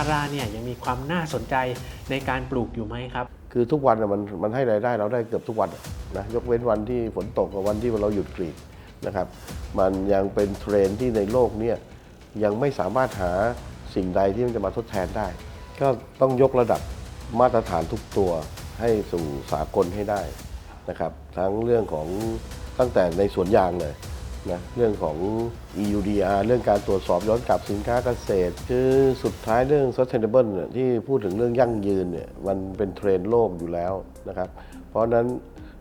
าราเนี่ยยังมีความน่าสนใจในการปลูกอยู่ไหมครับ คือทุกวันมันมันให้รายได้เราได้เกือบทุกวันนะยกเว้นวันที่ฝนตกกับวันที่เราหยุดกรีดนะครับ มันยังเป็นเทรนด์ที่ในโลกเนี้ยังไม่สามารถหาสิ่งใดที่มันจะมาทดแทนได้ ก็ต้องยกระดับมาตรฐานทุกตัวให้สู่สากลให้ได้นะครับ ทั้งเรื่องของตั้งแต่ในสวนยางเลย นะเรื่องของ EUDR เรื่องการตรวจสอบย้อนกลับสินค้าเกษตร คือสุดท้ายเรื่อง sustainable เนี่ยที่พูดถึงเรื่องยั่งยืนเนี่ยมันเป็นเทรนด์โลกอยู่แล้วนะครับ เพราะฉะนั้น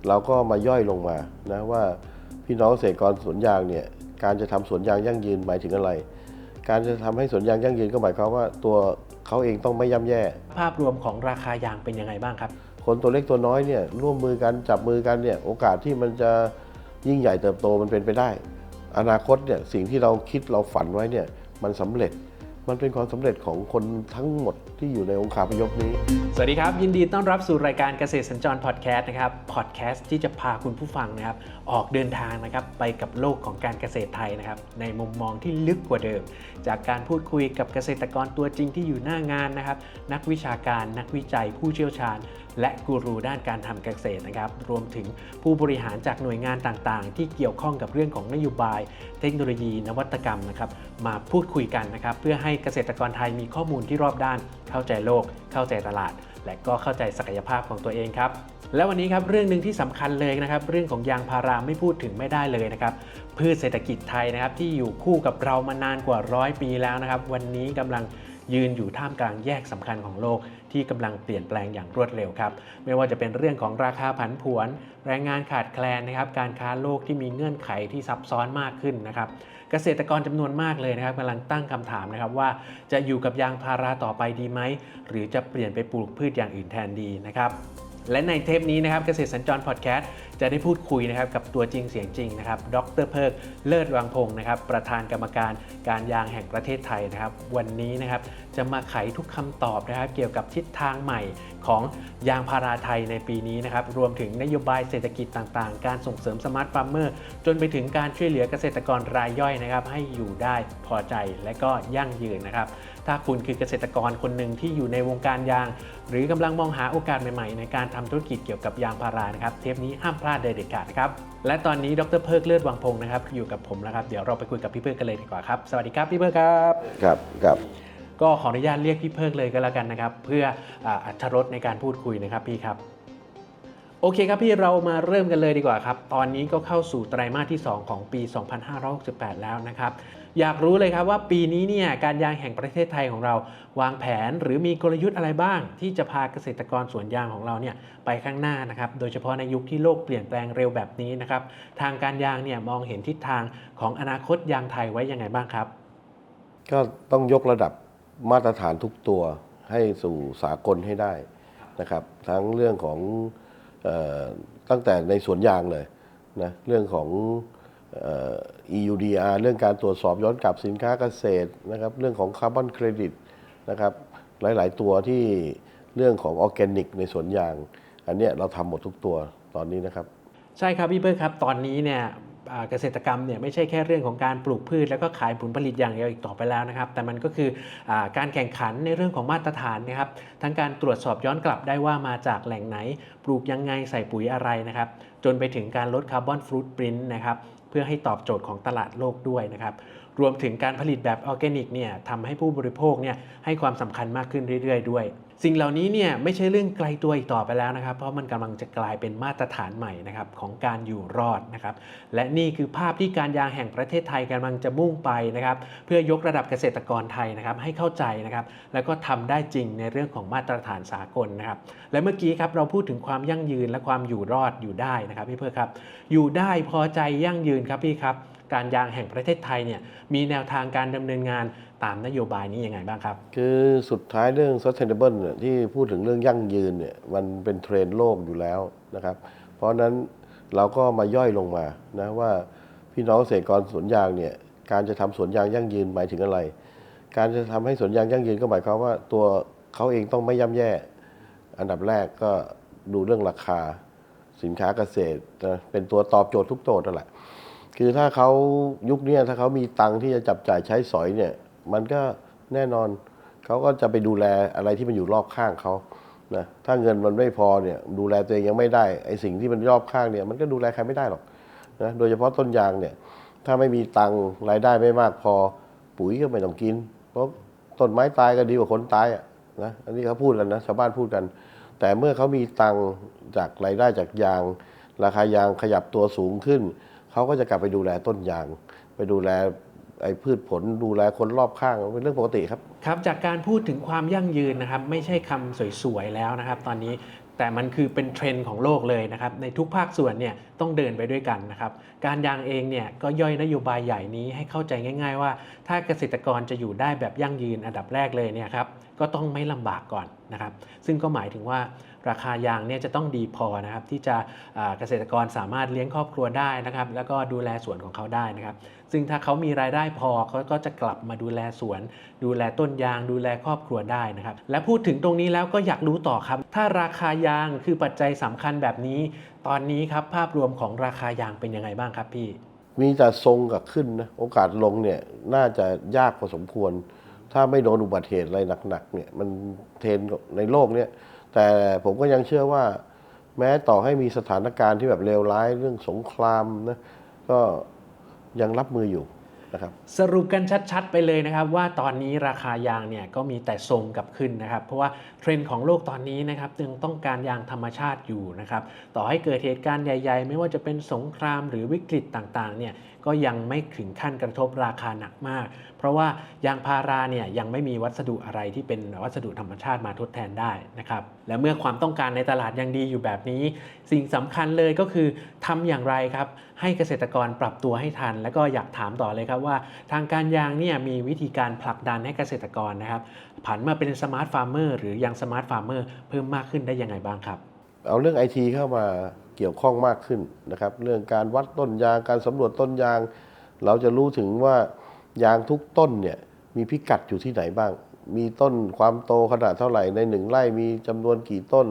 เราก็มาย่อยลงมานะว่าพี่น้องเกษตรกรสวนยางเนี่ยการจะทำสวนยางยั่งยืนหมายถึงอะไร การจะทำให้สวนยางยั่งยืนก็หมายความว่าตัวเขาเองต้องไม่ย่ำแย่ ภาพรวมของราคายางเป็นยังไงบ้างครับ คนตัวเล็กตัวน้อยเนี่ยร่วมมือกันจับมือกันเนี่ยโอกาสที่มันจะ ยิ่งใหญ่เติบโตมันเป็นไปได้ อนาคตเนี่ยสิ่งที่เราคิดเราฝันไว้เนี่ยมันสำเร็จมันเป็นความสำเร็จของคนทั้งหมดที่อยู่ในองค์คาพยพนี้ สวัสดีครับ ยินดีต้อนรับสู่รายการเกษตรสัญจรพอดแคสต์นะครับพอดแคสต์ที่จะพาคุณผู้ฟังนะครับ ออกเดินทางนะครับไปกับโลกของการเกษตรไทยนะครับ ในมุมมองที่ลึกกว่าเดิม จากการพูดคุยกับเกษตรกรตัวจริงที่อยู่หน้างานนะครับ นักวิชาการนักวิจัยผู้เชี่ยวชาญ และกูรูด้านการทำเกษตรนะครับ รวมถึงผู้บริหารจากหน่วยงานต่างๆ ที่เกี่ยวข้องกับเรื่องของนโยบาย เทคโนโลยี นวัตกรรมนะครับมาพูดคุยกันนะครับ เพื่อให้เกษตรกรไทยมีข้อมูลที่รอบด้าน เข้าใจโลก เข้าใจตลาด และก็เข้าใจศักยภาพของตัวเองครับและวันนี้ครับเรื่องหนึ่งที่สำคัญเลยนะครับ เรื่องของยางพาราไม่พูดถึงไม่ได้เลยนะครับพืชเศรษฐกิจไทยนะครับ ที่อยู่คู่กับเรามานานกว่าร้อยปีแล้วนะครับ วันนี้กำลังยืนอยู่ท่ามกลางแยกสำคัญของโลก ที่กำลังเปลี่ยนแปลงอย่างรวดเร็วครับ ไม่ว่าจะเป็นเรื่องของราคาผันผวน แรงงานขาดแคลนนะครับ การค้าโลกที่มีเงื่อนไขที่ซับซ้อนมากขึ้นนะครับ เกษตรกรจำนวนมากเลยนะครับกำลังตั้งคำถามนะครับว่าจะอยู่กับยางพาราต่อไปดีไหม หรือจะเปลี่ยนไปปลูกพืชอย่างอื่นแทนดีนะครับ และในเทปนี้นะครับเกษตรสัญจรพอดแคสต์จะได้พูดคุยนะครับกับตัวจริงเสียงจริงนะครับ ดรเพิกเลิศวังพงศ์นะครับ ประธานกรรมการการยางแห่งประเทศไทยนะครับ วันนี้นะครับจะมาไขทุกคำตอบนะครับ เกี่ยวกับทิศทางใหม่ของยางพาราไทยในปีนี้นะครับ รวมถึงนโยบายเศรษฐกิจต่างๆ การส่งเสริมสมาร์ทฟาร์มเมอร์จนไปถึงการช่วยเหลือเกษตรกรรายย่อยนะครับ ให้อยู่ได้พอใจและก็ยั่งยืนนะครับ ถ้าคุณคือเกษตรกรคนหนึ่งที่อยู่ในวงการยาง หรือกำลังมองหาโอกาสใหม่ๆ ในการทำธุรกิจเกี่ยวกับยางพารานะครับ เทปนี้ห้ามพลาดเด็ดขาดนะครับ และตอนนี้ดรเพิกเลิศวังพงศ์นะครับ อยู่กับผมแล้วครับ เดี๋ยวเราไปคุยกับพี่เพิกกันเลยดีกว่าครับ สวัสดีครับพี่เพิกครับ ครับครับ ก็ขออนุญาตเรียกพี่เพิกเลยก็แล้วกันนะครับ เพื่ออ่าอัธรสในการพูดคุยนะครับพี่ครับ โอเคครับพี่เรามาเริ่มกันเลยดีกว่าครับ ตอนนี้ก็เข้าสู่ไตรมาสที่ 2 ของปี 2568 แล้วนะครับ อยากรู้เลยครับว่าปีนี้เนี่ยการยางแห่งประเทศไทยของเรา วางแผนหรือมีกลยุทธ์อะไรบ้าง ที่จะพาเกษตรกรสวนยางของเราเนี่ยไปข้างหน้านะครับ โดยเฉพาะในยุคที่โลกเปลี่ยนแปลงเร็วแบบนี้นะครับ ทางการยางเนี่ยมองเห็นทิศทางของอนาคตยางไทยไว้ยังไงบ้างครับ ก็ต้องยกระดับมาตรฐานทุกตัวให้สู่สากลให้ได้นะครับ ทั้งเรื่องของ ตั้งแต่ในสวนยางเลยนะเรื่องของเอ่อ EUDR เรื่องการตรวจสอบย้อนกลับสินค้าเกษตรนะครับเรื่องของคาร์บอนเครดิตนะครับหลาย ๆ ตัวที่เรื่องของออร์แกนิก ในสวนยาง อันเนี้ยเราทำหมดทุกตัวตอนนี้นะครับ ใช่ครับพี่เบิร์ดครับ ตอนนี้เนี่ย เกษตรกรรมเนี่ยไม่ใช่แค่เรื่องของการปลูกพืช แล้วก็ขายผลผลิตอย่างเดียวอีกต่อไปแล้วนะครับ แต่มันก็คืออการแข่งขันในเรื่องของมาตรฐานนะครับทั้งการตรวจสอบย้อนกลับได้ว่ามาจากแหล่งไหน ปลูกยังไงใส่ปุ๋ยอะไรนะครับ จนไปถึงการลดคาร์บอนฟรุตปรินต์นะครับเพื่อให้ตอบโจทย์ของตลาดโลกด้วยนะครับรวมถึงการผลิตแบบออร์แกนิกเนี่ยทำให้ผู้บริโภคเนี่ยให้ความสำคัญมากขึ้นเรื่อย ๆ ด้วย สิ่งเหล่านี้เนี่ยไม่ใช่เรื่องไกลตัวอีกต่อไปแล้วนะครับ เพราะมันกำลังจะกลายเป็นมาตรฐานใหม่นะครับของการอยู่รอดนะครับ และนี่คือภาพที่การยางแห่งประเทศไทยกำลังจะมุ่งไปนะครับ เพื่อยกระดับเกษตรกรไทยนะครับให้เข้าใจนะครับ แล้วก็ทำได้จริงในเรื่องของมาตรฐานสากลนะครับ และเมื่อกี้ครับเราพูดถึงความยั่งยืนและความอยู่รอดอยู่ได้นะครับพี่เพื่อครับ อยู่ได้พอใจยั่งยืนครับพี่ครับ การยางแห่งประเทศไทยเนี่ยมีแนวทางการดำเนินงานตามนโยบายนี้ยังไงบ้างครับ คือสุดท้ายเรื่อง sustainable เนี่ยที่พูดถึงเรื่องยั่งยืนเนี่ยมันเป็นเทรนด์โลกอยู่แล้วนะครับ เพราะฉะนั้นเราก็มาย่อยลงมานะว่าพี่น้องเกษตรกรสวนยางเนี่ยการจะทำสวนยางยั่งยืนหมายถึงอะไร การจะทำให้สวนยางยั่งยืนก็หมายความว่าตัวเขาเองต้องไม่ย่ำแย่ อันดับแรกก็ดูเรื่องราคาสินค้าเกษตรนะเป็นตัวตอบโจทย์ทุกโจทย์นั่นแหละ คือถ้าเขายุคนี้ถ้าเขามีตังค์ที่จะจับจ่ายใช้สอยเนี่ย มันก็แน่นอนเขาก็จะไปดูแลอะไรที่มันอยู่รอบข้างเขานะถ้าเงินมันไม่พอเนี่ยดูแลตัวเองยังไม่ได้ไอ้สิ่งที่มันรอบข้างเนี่ยมันก็ดูแลใครไม่ได้หรอกนะโดยเฉพาะต้นยางเนี่ยถ้าไม่มีตังค์รายได้ไม่มากพอ ปุ๋ยก็ไม่ต้องกิน เพราะต้นไม้ตายก็ดีกว่าคนตายอะนะอันนี้เขาพูดกันนะชาวบ้านพูดกัน แต่เมื่อเขามีตังค์จากรายได้จากยาง ราคายางขยับตัวสูงขึ้น เขาก็จะกลับไปดูแลต้นยาง ไปดูแลไอ้พืชผลดูแลคนรอบข้างเป็นเรื่องปกติครับครับ จากการพูดถึงความยั่งยืนนะครับ ไม่ใช่คำสวยๆแล้วนะครับ ตอนนี้แต่มันคือเป็นเทรนด์ของโลกเลยนะครับ ในทุกภาคส่วนเนี่ยต้องเดินไปด้วยกันนะครับ การยางเองเนี่ยก็ย่อยนโยบายใหญ่นี้ให้เข้าใจง่าย ๆ ว่า ถ้าเกษตรกรจะอยู่ได้แบบยั่งยืนอันดับแรกเลยเนี่ยครับก็ต้องไม่ลำบากก่อนนะครับ ซึ่งก็หมายถึงว่า ราคายางเนี่ยจะต้องดีพอนะครับที่จะเกษตรกรสามารถเลี้ยงครอบครัวได้นะครับ แล้วก็ดูแลสวนของเขาได้นะครับ ซึ่งถ้าเขามีรายได้พอเขาก็จะกลับมาดูแลสวน ดูแลต้นยาง ดูแลครอบครัวได้นะครับ และพูดถึงตรงนี้แล้วก็อยากรู้ต่อครับ ถ้าราคายางคือปัจจัยสำคัญแบบนี้ ตอนนี้ครับภาพรวมของราคายางเป็นยังไงบ้างครับพี่มีแต่ทรงกับขึ้นนะโอกาสลงเนี่ยน่าจะยากพอสมควร ถ้าไม่โดนอุบัติเหตุอะไรหนักๆเนี่ยมันเทรนในโลกเนี่ย แต่ผมก็ยังเชื่อว่า แม้ต่อให้มีสถานการณ์ที่แบบเลวร้ายเรื่องสงครามนะก็ยังรับมืออยู่นะครับสรุปกันชัดๆ ไปเลยนะครับ ว่าตอนนี้ราคายางเนี่ยก็มีแต่ทรงกับขึ้นนะครับ เพราะว่าเทรนด์ของโลกตอนนี้นะครับยังต้องการยางธรรมชาติอยู่นะครับ ต่อให้เกิดเหตุการณ์ใหญ่ ๆ ไม่ว่าจะเป็นสงครามหรือวิกฤตต่างๆเนี่ยก็ยังไม่ถึงขั้นกระทบราคาหนักมาก เพราะว่ายางพาราเนี่ยยังไม่มีวัสดุอะไรที่เป็นวัสดุธรรมชาติมาทดแทนได้นะครับและเมื่อความต้องการในตลาดยังดีอยู่แบบนี้ สิ่งสำคัญเลยก็คือทำอย่างไรครับ ให้เกษตรกรปรับตัวให้ทัน แล้วก็อยากถามต่อเลยครับว่า ทางการยางเนี่ยมีวิธีการผลักดันให้เกษตรกรนะครับผันมาเป็นสมาร์ทฟาร์มเมอร์หรือยังสมาร์ทฟาร์มเมอร์เพิ่มมากขึ้นได้ยังไงบ้างครับ เอาเรื่องไอทีเข้ามา เกี่ยวข้องมากขึ้นนะครับ เรื่องการวัดต้นยางการสำรวจต้นยาง เราจะรู้ถึงว่ายางทุกต้นเนี่ยมีพิกัดอยู่ที่ไหนบ้าง มีต้นความโตขนาดเท่าไหร่ในหนึ่งไร่มีจำนวนกี่ต้น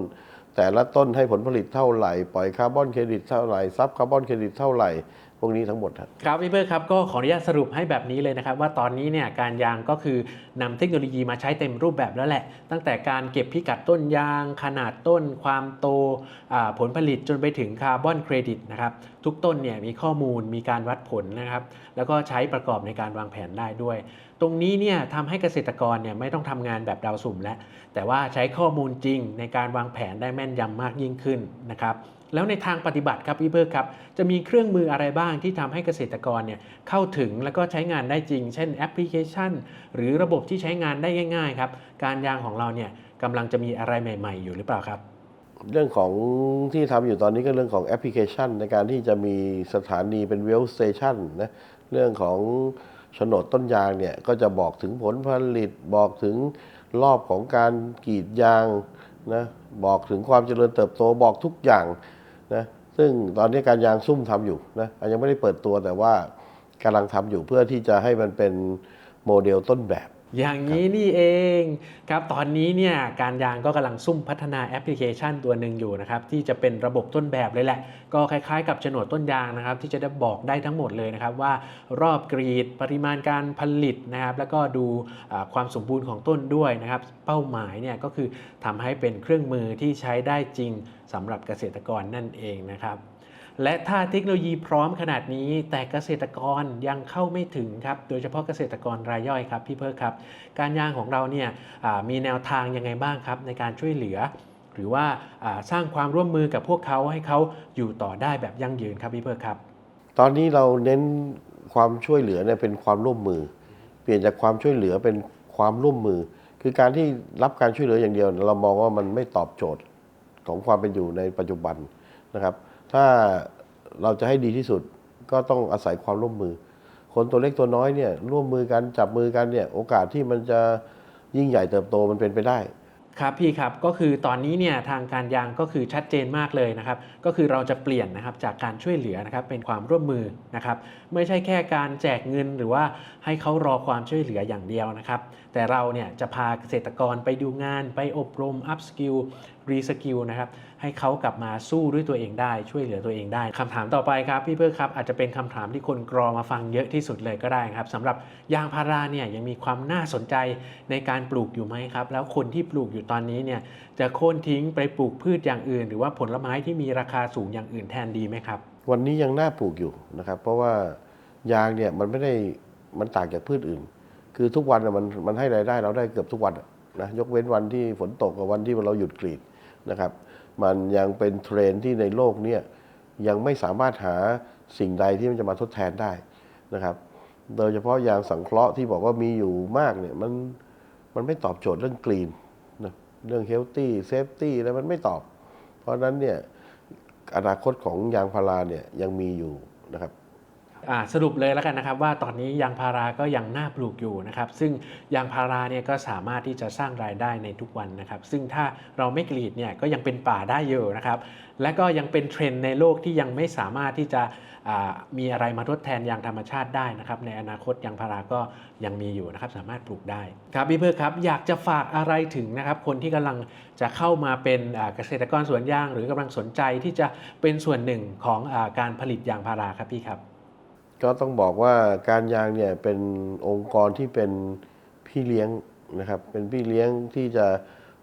แต่ละต้นให้ผลผลิตเท่าไหร่ ปล่อยคาร์บอนเครดิตเท่าไหร่ซับคาร์บอนเครดิตเท่าไหร่ พวกนี้ทั้งหมดครับครับพี่เบิร์ดครับก็ขออนุญาตสรุปให้แบบนี้เลยนะครับ ว่าตอนนี้เนี่ยการยางก็คือนำเทคโนโลยีมาใช้เต็มรูปแบบแล้วแหละ ตั้งแต่การเก็บพิกัดต้นยาง ขนาดต้น ความโตผลผลิตจนไปถึงคาร์บอนเครดิตนะครับทุกต้นเนี่ยมีข้อมูลมีการวัดผลนะครับ แล้วก็ใช้ประกอบในการวางแผนได้ด้วย ตรงนี้เนี่ยทำให้เกษตรกรเนี่ยไม่ต้องทำงานแบบดาวสุ่มแล้ว แต่ว่าใช้ข้อมูลจริงในการวางแผนได้แม่นยำมากยิ่งขึ้นนะครับแล้วในทางปฏิบัติครับพี่เบิร์กครับ จะมีเครื่องมืออะไรบ้างที่ทำให้เกษตรกรเนี่ยเข้าถึงแล้วก็ใช้งานได้จริง เช่นแอปพลิเคชัน หรือระบบที่ใช้งานได้ง่ายๆครับ การยางของเราเนี่ยกำลังจะมีอะไรใหม่ ๆ อยู่หรือเปล่าครับ เรื่องของที่ทำอยู่ตอนนี้ก็เรื่องของแอปพลิเคชัน ในการที่จะมีสถานีเป็นเวลสเตชันนะเรื่องของ โฉนดต้นยางเนี่ยก็จะบอกถึงผลผลิต บอกถึงรอบของการกรีดยางนะบอกถึงความเจริญเติบโตบอกทุกอย่างนะซึ่งตอนนี้การยางซุ่มทำอยู่นะยังไม่ได้เปิดตัวแต่ว่ากำลังทำอยู่เพื่อที่จะให้มันเป็นโมเดลต้นแบบ อย่างนี้นี่เองครับตอนนี้เนี่ยการยางก็กำลังซุ่มพัฒนาแอปพลิเคชันตัวหนึ่งอยู่นะครับที่จะเป็นระบบต้นแบบเลยแหละ ก็คล้ายๆ กับโฉนดต้นยางนะครับที่จะได้บอกได้ทั้งหมดเลยนะครับว่ารอบกรีดปริมาณการผลิตนะครับแล้วก็ดูความสมบูรณ์ของต้นด้วยนะครับเป้าหมายเนี่ยก็คือทำให้เป็นเครื่องมือที่ใช้ได้จริงสำหรับเกษตรกรนั่นเองนะครับ และถ้าเทคโนโลยีพร้อมขนาดนี้ แต่เกษตรกรยังเข้าไม่ถึงครับ โดยเฉพาะเกษตรกรรายย่อยครับพี่เพิร์ครับ การยางของเราเนี่ยมีแนวทางยังไงบ้างครับในการช่วยเหลือ หรือว่าสร้างความร่วมมือกับพวกเขาให้เขาอยู่ต่อได้แบบยั่งยืนครับพี่เพิร์ครับ ตอนนี้เราเน้นความช่วยเหลือเนี่ยเป็นความร่วมมือ เปลี่ยนจากความช่วยเหลือเป็นความร่วมมือ คือการที่รับการช่วยเหลืออย่างเดียว เรามองว่ามันไม่ตอบโจทย์ของความเป็นอยู่ในปัจจุบันนะครับ ถ้าเราจะให้ดีที่สุดก็ต้องอาศัยความร่วมมือ คนตัวเล็กตัวน้อยเนี่ยร่วมมือกันจับมือกันเนี่ยโอกาสที่มันจะยิ่งใหญ่เติบโตมันเป็นไปได้ครับพี่ครับก็คือตอนนี้เนี่ยทางการยางก็คือชัดเจนมากเลยนะครับก็คือเราจะเปลี่ยนนะครับจากการช่วยเหลือนะครับเป็นความร่วมมือนะครับไม่ใช่แค่การแจกเงินหรือว่าให้เขารอความช่วยเหลืออย่างเดียวนะครับ แต่เราเนี่ยจะพาเกษตรกรไปดูงานไปอบรมอัพสกิลรีสกิลนะครับให้เขากลับมาสู้ด้วยตัวเองได้ช่วยเหลือตัวเองได้คำถามต่อไปครับพี่เพิ่งครับอาจจะเป็นคำถามที่คนกรอมาฟังเยอะที่สุดเลยก็ได้ครับสำหรับยางพาราเนี่ยยังมีความน่าสนใจในการปลูกอยู่ไหมครับ แล้วคนที่ปลูกอยู่ตอนนี้เนี่ยจะโค่นทิ้งไปปลูกพืชอย่างอื่น หรือว่าผลไม้ที่มีราคาสูงอย่างอื่นแทนดีไหมครับ วันนี้ยังน่าปลูกอยู่นะครับ เพราะว่ายางเนี่ยมันไม่ได้มันต่างจากพืชอื่น คือทุกวันมันมันให้รายได้เราได้เกือบทุกวันนะยกเว้นวันที่ฝนตกกับวันที่เราหยุดกรีดนะครับ มันยังเป็นเทรนที่ในโลกเนี่ยยังไม่สามารถหาสิ่งใดที่มันจะมาทดแทนได้นะครับ โดยเฉพาะยางสังเคราะห์ที่บอกว่ามีอยู่มากเนี่ยมันมันไม่ตอบโจทย์เรื่องกรีนนะเรื่องเฮลตี้เซฟตี้แล้วมันไม่ตอบ เพราะนั้นเนี่ยอนาคตของยางพาราเนี่ยยังมีอยู่นะครับ สรุปเลยแล้วกันนะครับว่าตอนนี้ยางพาราก็ยังน่าปลูกอยู่นะครับซึ่งยางพาราเนี่ยก็สามารถที่จะสร้างรายได้ในทุกวันนะครับซึ่งถ้าเราไม่กรีดเนี่ยก็ยังเป็นป่าได้อยู่นะครับและก็ยังเป็นเทรนด์ในโลกที่ยังไม่สามารถที่จะมีอะไรมาทดแทนยางธรรมชาติได้นะครับในอนาคตยางพาราก็ยังมีอยู่นะครับสามารถปลูกได้ครับพี่เพิร์ครับอยากจะฝากอะไรถึงนะครับคนที่กำลังจะเข้ามาเป็นเกษตรกรสวนยาง หรือกำลังสนใจที่จะเป็นส่วนหนึ่งของอการผลิตยางพาราครับพี่ครับ ก็ต้องบอกว่าการยางเนี่ยเป็นองค์กรที่เป็นพี่เลี้ยงนะครับเป็นพี่เลี้ยงที่จะ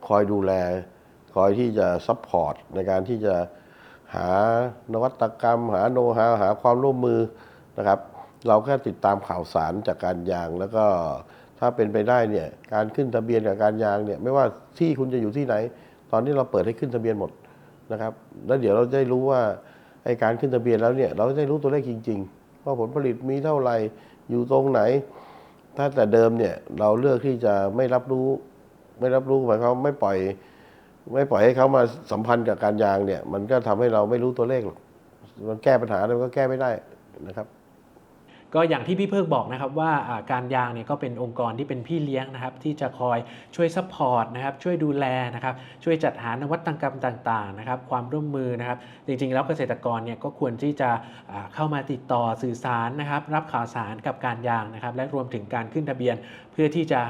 คอยดูแล คอยที่จะซัพพอร์ตในการที่จะหานวัตกรรม หาโน้ตหาหาความร่วมมือนะครับ เราแค่ติดตามข่าวสารจากการยางแล้วก็ถ้าเป็นไปได้เนี่ยการขึ้นทะเบียนกับการยางเนี่ยไม่ว่าที่คุณจะอยู่ที่ไหน ตอนนี้เราเปิดให้ขึ้นทะเบียนหมดนะครับ แล้วเดี๋ยวเราจะได้รู้ว่าไอการขึ้นทะเบียนแล้วเนี่ยเราจะได้รู้ตัวเลขจริง ๆ ว่าผลผลิตมีเท่าไหร่อยู่ตรงไหน ถ้าแต่เดิมเนี่ยเราเลือกที่จะไม่รับรู้ ไม่รับรู้หมายความไม่ปล่อย ไม่ปล่อยให้เขามาสัมพันธ์กับการยางเนี่ย มันก็ทำให้เราไม่รู้ตัวเลขหรอกมันแก้ปัญหาแล้วก็แก้ไม่ได้นะครับ ก็อย่างที่พี่เพิกบอกนะครับว่าการยางเนี่ยก็เป็นองค์กรที่เป็นพี่เลี้ยงนะครับที่จะคอยช่วยซัพพอร์ตนะครับช่วยดูแลนะครับช่วยจัดหานวัตกรรมต่างๆนะครับความร่วมมือนะครับจริงๆ แล้วเกษตรกรเนี่ยก็ควรที่จะเข้ามาติดต่อสื่อสารนะครับรับข่าวสารกับการยางนะครับและรวมถึงการขึ้นทะเบียน เพื่อที่จะ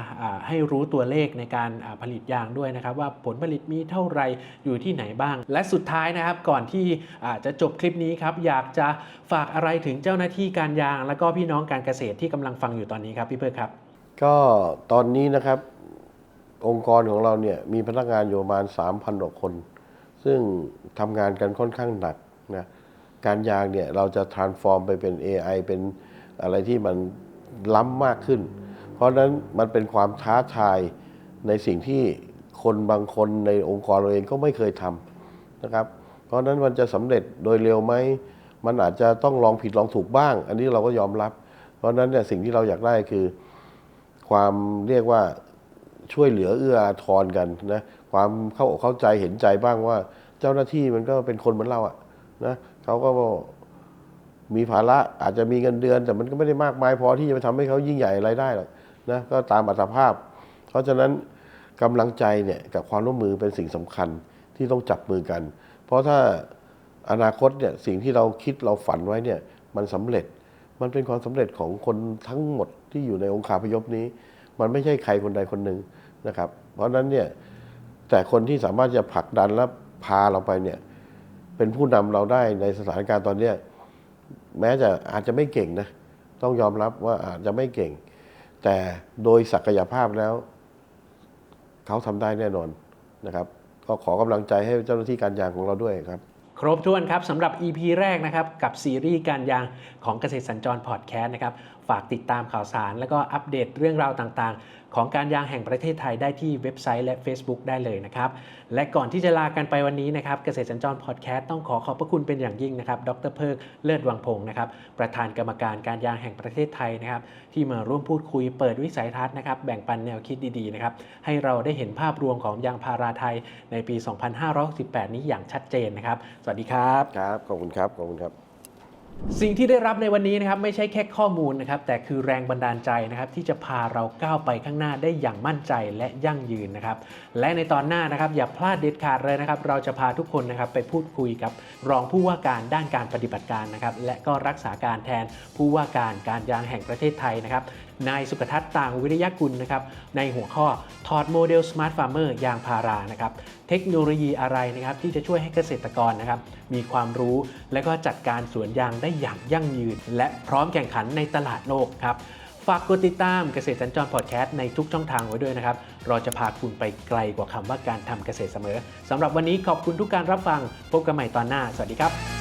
ให้รู้ตัวเลขในการผลิตยางด้วยนะครับ ว่าผลผลิตมีเท่าไหรอยู่ที่ไหนบ้าง และสุดท้ายนะครับก่อนที่จะจบคลิปนี้ครับอยากจะฝากอะไรถึงเจ้าหน้าที่การยาง แล้วก็พี่น้องการเกษตรที่กำลังฟังอยู่ตอนนี้ครับพี่เพิร์ครับ ก็ตอนนี้นะครับองค์กรของเราเนี่ยมีพนักงานอยู่ประมาณ 3,000กว่าคน ซึ่งทำงานกันค่อนข้างหนักนะการยางเนี่ยเราจะ transform ไปเป็น AI เป็นอะไรที่มันล้ำมากขึ้น เพราะฉะนั้นมันเป็นความท้าทายในสิ่งที่คนบางคนในองค์กรเราเองก็ไม่เคยทำนะครับ เพราะนั้นมันจะสำเร็จโดยเร็วไหม มันอาจจะต้องลองผิดลองถูกบ้าง อันนี้เราก็ยอมรับ เพราะนั้นเนี่ยสิ่งที่เราอยากได้คือ ความเรียกว่าช่วยเหลือเอื้ออาทรกันนะความเข้าอกเข้าใจเห็นใจบ้างว่า เจ้าหน้าที่มันก็เป็นคนเหมือนเราอะนะเขาก็มีภาระอาจจะมีเงินเดือน แต่มันก็ไม่ได้มากมายพอที่จะไปทำให้เขายิ่งใหญ่อะไรได้หรอกนะก็ตามอัตภาพ เพราะฉะนั้นกำลังใจเนี่ยกับความร่วมมือเป็นสิ่งสำคัญที่ต้องจับมือกัน เพราะถ้า อนาคตเนี่ยสิ่งที่เราคิดเราฝันไว้เนี่ยมันสำเร็จมันเป็นความสำเร็จของคนทั้งหมดที่อยู่ในองค์คาพยพนี้ มันไม่ใช่ใครคนใดคนหนึ่งนะครับ เพราะฉะนั้นเนี่ยแต่คนที่สามารถจะผลักดันและพาเราไปเนี่ยเป็นผู้นำเราได้ในสถานการณ์ตอนเนี้ยแม้จะอาจจะไม่เก่งนะต้องยอมรับว่าอาจจะไม่เก่ง แต่โดยศักยภาพแล้ว เขาทำได้แน่นอนนะครับ ก็ขอกำลังใจให้เจ้าหน้าที่การยางของเราด้วยครับ ครบถ้วนครับสำหรับ EP แรกนะครับกับซีรีส์การยางของเกษตรสัญจรพอดแคสต์นะครับ ฝากติดตามข่าวสาร แล้วก็อัปเดตเรื่องราวต่างๆ ของการยางแห่งประเทศไทยได้ที่เว็บไซต์และ Facebook ได้เลยนะครับ และก่อนที่จะลากันไปวันนี้นะครับ เกษตรสัญจรพอดแคสต์ต้องขอขอบพระคุณเป็นอย่างยิ่งนะครับ ดรเพิกเลิศวังพงศ์นะครับ ประธานกรรมการการยางแห่งประเทศไทยนะครับ ที่มาร่วมพูดคุยเปิดวิสัยทัศน์นะครับ แบ่งปันแนวคิดดีๆนะครับ ให้เราได้เห็นภาพรวมของยางพาราไทยในปี 2568นี้อย่างชัดเจนนะครับ สวัสดีครับ ครับ ขอบคุณครับ ขอบคุณครับ สิ่งที่ได้รับในวันนี้นะครับไม่ใช่แค่ข้อมูลนะครับแต่คือแรงบันดาลใจนะครับที่จะพาเราก้าวไปข้างหน้าได้อย่างมั่นใจและยั่งยืนนะครับและในตอนหน้านะครับอย่าพลาดเด็ดขาดเลยนะครับเราจะพาทุกคนนะครับไปพูดคุยกับรองผู้ว่าการด้านการปฏิบัติการนะครับและก็รักษาการแทนผู้ว่าการการยางแห่งประเทศไทยนะครับ นายสุกทัศน์ต่างวิริยกุลนะครับในหัวข้อถอดโมเดล Smart Farmer ยางพารานะครับเทคโนโลยีอะไรนะครับที่จะช่วยให้เกษตรกรนะครับมีความรู้และก็จัดการสวนยางได้อย่างยั่งยืน และพร้อมแข่งขันในตลาดโลกครับฝากกดติดตามเกษตรสัญจรพอดแคสต์ในทุกช่องทางไว้ด้วยนะครับ เราจะพาคุณไปไกลกว่าคำว่าการทำเกษตรเสมอสำหรับวันนี้ขอบคุณทุกการรับฟัง พบกันใหม่ตอนหน้า สวัสดีครับ